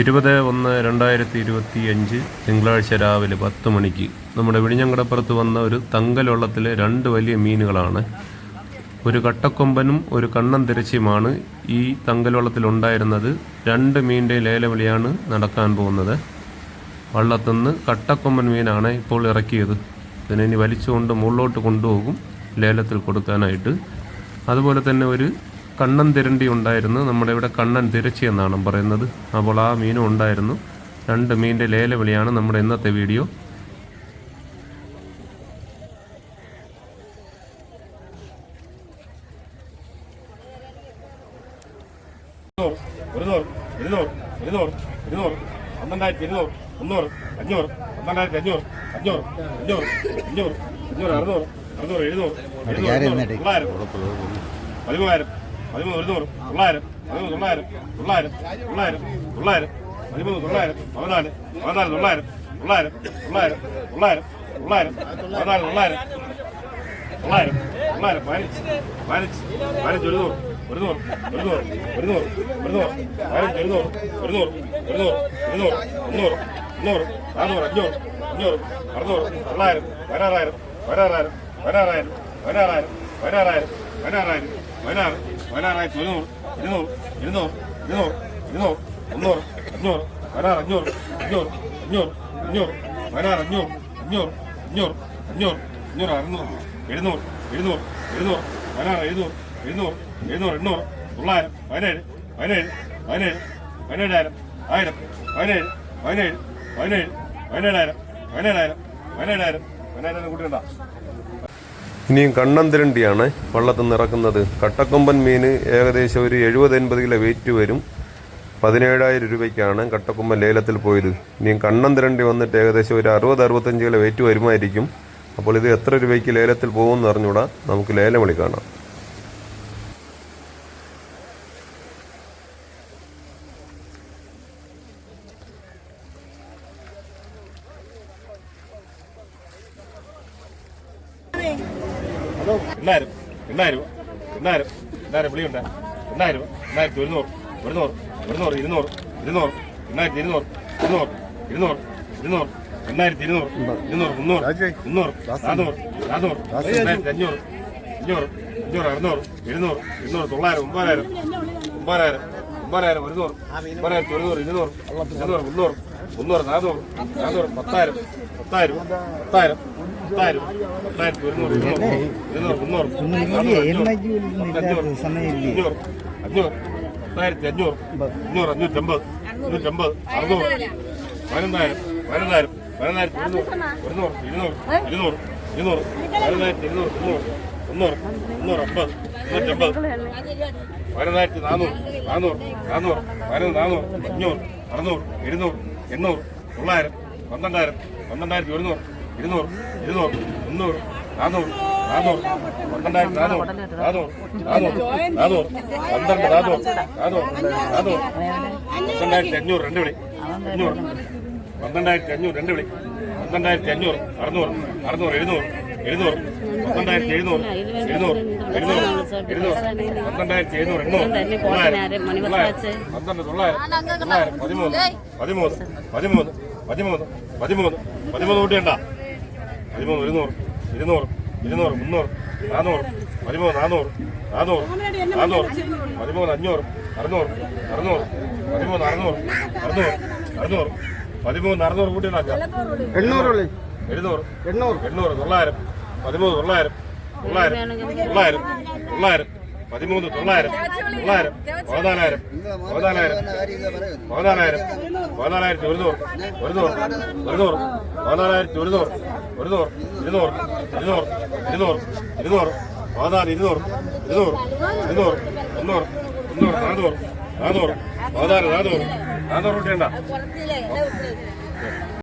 ഇരുപത് ഒന്ന് രണ്ടായിരത്തി ഇരുപത്തി അഞ്ച് തിങ്കളാഴ്ച രാവിലെ പത്ത് മണിക്ക് നമ്മുടെ വിഴിഞ്ഞങ്കടപ്പുറത്ത് വന്ന ഒരു തങ്കലുള്ളത്തിലെ രണ്ട് വലിയ മീനുകളാണ്. ഒരു കട്ടക്കൊമ്പനും ഒരു കണ്ണൻ തിരച്ചിയുമാണ് ഈ തങ്കലുള്ളത്തിലുണ്ടായിരുന്നത് രണ്ട് മീനിന്റെ ലേലവിളിയാണ് നടക്കാൻ പോകുന്നത്. വള്ളത്തുനിന്ന് കട്ടക്കൊമ്പൻ മീനാണ് ഇപ്പോൾ ഇറക്കിയത്. ഇതിനെ വലിച്ചുകൊണ്ട് മുകളിലോട്ട് കൊണ്ടുപോകും ലേലത്തിൽ കൊടുക്കാനായിട്ട്. അതുപോലെ തന്നെ ഒരു കണ്ണൻ തിരണ്ടി ഉണ്ടായിരുന്നു. നമ്മുടെ ഇവിടെ കണ്ണൻ തിരച്ചി എന്നാണ് പറയുന്നത്. അപ്പോൾ ആ മീനും ഉണ്ടായിരുന്നു. രണ്ട് മീനിന്റെ ലേലവിളിയാണ് നമ്മുടെ ഇന്നത്തെ വീഡിയോ. ഇരുന്നൂറ് ഇരുന്നൂറ് ഇരുന്നൂറ് പന്ത്രണ്ടായിരത്തി ഇരുന്നൂറ് മുന്നൂറ് അഞ്ഞൂറ് പന്ത്രണ്ടായിരത്തി അഞ്ഞൂറ് അഞ്ഞൂറ് അഞ്ഞൂറ് അഞ്ഞൂറ് അഞ്ഞൂറ് അറുന്നൂറ് അറുന്നൂറ് എഴുന്നൂറ് എഴുന്നൂറ് തൊള്ളായിരം പതിമൂവായിരം പതിമൂന്ന് ഒരുന്നൂറ് തൊള്ളായിരം പതിമൂന്ന് തൊള്ളായിരം തൊള്ളായിരം തൊള്ളായിരം തൊള്ളായിരം പതിമൂന്ന് തൊള്ളായിരം പതിനാല് പതിനാല് തൊള്ളായിരം തൊള്ളായിരം തൊള്ളായിരം തൊള്ളായിരം തൊള്ളായിരം പതിനാല് തൊള്ളായിരം തൊള്ളായിരം തൊള്ളായിരം പതിനഞ്ച് പതിനഞ്ച് പതിനഞ്ച് ഒരു നൂറ് ഒരു നൂറ് ഒരു നൂറ് ഒരു നൂറ് ഒരു നൂറ് പതിനഞ്ച് ഒരു നൂറ് ഒരു നൂറ് ഒരു നൂറ് ഇരുന്നൂറ് മുന്നൂറ് മുന്നൂറ് നാനൂറ് അഞ്ഞൂറ് അഞ്ഞൂറ് അറുന്നൂറ് തൊള്ളായിരം പതിനാറായിരം പതിനാറായിരം പതിനാറായിരം പതിനാറായിരം പതിനാറായിരം പതിനാറായിരം പതിനാറ് പതിനാറായിരത്തി ഒരുന്നൂറ് ഇരുന്നൂറ് ഇരുന്നൂറ് ഇരുന്നൂറ് ഇരുന്നൂറ് മുന്നൂറ് അഞ്ഞൂറ് പതിനാറ് അഞ്ഞൂറ് അഞ്ഞൂറ് അഞ്ഞൂറ് അഞ്ഞൂറ് പതിനാറ് അഞ്ഞൂറ് അഞ്ഞൂറ് അഞ്ഞൂറ് അഞ്ഞൂറ് അഞ്ഞൂറ് അറുന്നൂറ് എഴുന്നൂറ് എഴുന്നൂറ് എഴുന്നൂറ് പതിനാറ് എഴുന്നൂറ് എഴുന്നൂറ് എഴുന്നൂറ് എണ്ണൂറ് തൊള്ളായിരം പതിനേഴ് പതിനേഴ് പതിനേഴ് പതിനേഴായിരം ആയിരം പതിനേഴ് പതിനേഴ് പതിനേഴ് പതിനേഴായിരം പതിനേഴായിരം പതിനേഴായിരം പതിനേഴായിരം കൂട്ടിയുണ്ടോ ഇനിയും കണ്ണൻ തിരണ്ടിയാണ് വള്ളത്തിൽ നിന്ന് ഇറക്കുന്നത് കട്ടക്കൊമ്പൻ മീന് ഏകദേശം ഒരു എഴുപത് എൺപത് കിലോ വെയിറ്റ് വരും. പതിനേഴായിരം രൂപയ്ക്കാണ് കട്ടക്കൊമ്പൻ ലേലത്തിൽ പോയത്. ഇനിയും കണ്ണൻ തിരണ്ടി വന്നിട്ട് ഏകദേശം ഒരു അറുപത് അറുപത്തഞ്ച് കിലോ വെയിറ്റ് വരുമായിരിക്കും. അപ്പോൾ ഇത് എത്ര രൂപയ്ക്ക് ലേലത്തിൽ പോകുമെന്ന് അറിഞ്ഞുകൂടാ നമുക്ക് ലേലം വിളി കാണാം. എണ്ണായിരം എണ്ണായിരം എണ്ണായിരം എണ്ണായിരം വിളിയുണ്ട് എണ്ണായിരം എണ്ണായിരത്തി ഒരുന്നൂറ് ഒരുന്നൂറ് ഒരുന്നൂറ് ഇരുന്നൂറ് ഇരുന്നൂറ് എണ്ണായിരത്തി ഇരുന്നൂറ് ഇരുന്നൂറ് ഇരുന്നൂറ് ഇരുന്നൂറ് എണ്ണായിരത്തി ഇരുന്നൂറ് ഇരുന്നൂറ് മുന്നൂറ് മുന്നൂറ് നാന്നൂറ് നാന്നൂറ് എണ്ണായിരത്തി അഞ്ഞൂറ് അഞ്ഞൂറ് അഞ്ഞൂറ് അറുന്നൂറ് എഴുന്നൂറ് ഇരുന്നൂറ് തൊള്ളായിരം ഒമ്പതിനായിരം ഒമ്പതിനായിരം ഒമ്പതിനായിരം ഒരുന്നൂറ് ഒമ്പതിനായിരത്തി ഒരുന്നൂറ് ഇരുന്നൂറ് ഇരുന്നൂറ് മുന്നൂറ് മുന്നൂറ് നാന്നൂറ് നാന്നൂറ് പത്തായിരം പത്തായിരം പത്തായിരം നാനൂറ് അഞ്ഞൂറ് അഞ്ഞൂറ് അറുന്നൂറ് പതിനൊന്നായിരം പതിനൊന്നായിരം പതിനൊന്നായിരത്തി ഇരുന്നൂറ് ഇരുന്നൂറ് ഇരുന്നൂറ് ഇരുന്നൂറ് ഇരുന്നൂറ് പതിനൊന്നായിരത്തി ഇരുന്നൂറ് ഇരുന്നൂറ് മുന്നൂറ് മുന്നൂറ് അമ്പത് മുന്നൂറ്റമ്പത് പതിനൊന്നായിരത്തി നാനൂറ് നാനൂറ് നാനൂറ് പതിനൊന്ന് നാനൂറ് അഞ്ഞൂറ് അറുന്നൂറ് പന്ത്രണ്ടായിരം പന്ത്രണ്ടായിരത്തി ഒരുന്നൂറ് ഇരുന്നൂറ് ഇരുന്നൂറ് മുന്നൂറ് നാനൂറ് നാനൂറ് പന്ത്രണ്ടായിരത്തി നാനൂറ് നാനൂറ് നാനൂറ് നാനൂറ് പന്ത്രണ്ട് നാനൂറ് നാനൂറ് നാനൂറ് പന്ത്രണ്ടായിരത്തി അഞ്ഞൂറ് രണ്ട് വിളി അഞ്ഞൂറ് പന്ത്രണ്ടായിരത്തി അഞ്ഞൂറ് രണ്ട് വിളി പന്ത്രണ്ടായിരത്തി അഞ്ഞൂറ് അറുന്നൂറ് അറുന്നൂറ് എഴുന്നൂറ് എഴുന്നൂറ് പന്ത്രണ്ടായിരത്തി എഴുന്നൂറ് എഴുന്നൂറ് എഴുന്നൂറ് എഴുന്നൂറ് പന്ത്രണ്ടായിരത്തി എഴുന്നൂറ് എണ്ണൂറ് തൊള്ളായിരം പന്ത്രണ്ട് തൊള്ളായിരം തൊള്ളായിരം പതിമൂന്ന് പതിമൂന്ന് പതിമൂന്ന് പതിമൂന്ന് പതിമൂന്ന് പതിമൂന്ന് കൂട്ടിയണ്ട പതിമൂന്ന് ഇരുന്നൂറ് ഇരുന്നൂറ് ഇരുന്നൂറ് മുന്നൂറ് നാനൂറ് പതിമൂന്ന് നാനൂറ് നാനൂറ് നാനൂറ് പതിമൂന്ന് അഞ്ഞൂറ് അറുന്നൂറ് അറുന്നൂറ് പതിമൂന്ന് അറുന്നൂറ് അറുന്നൂറ് അറുന്നൂറ് പതിമൂന്ന് അറുന്നൂറ് കൂട്ടിയണ്ട എണ്ണൂറ് എഴുന്നൂറ് എണ്ണൂറ്. എണ്ണൂറ് തൊള്ളായിരം പതിമൂന്ന് തൊള്ളായിരം തൊള്ളായിരം തൊള്ളായിരം തൊള്ളായിരം പതിമൂന്ന് തൊള്ളായിരം തൊള്ളായിരം പതിനാലായിരം പതിനാലായിരം പതിനാലായിരം പതിനാലായിരത്തി ഒരു നൂറ് ഒരു നൂറ് ഒരു നൂറ് പതിനാലായിരത്തി ഒരു നൂറ് ഒരു നൂറ് ഇരുന്നൂറ് ഇരുന്നൂറ് ഇരുന്നൂറ് ഇരുന്നൂറ് പതിനാല് ഇരുന്നൂറ് ഇരുന്നൂറ് ഇരുന്നൂറ് മുന്നൂറ് മുന്നൂറ് നാനൂറ് നാനൂറ് പതിനാല് നാനൂറ് നാനൂറ് കൂട്ടിയണ്ട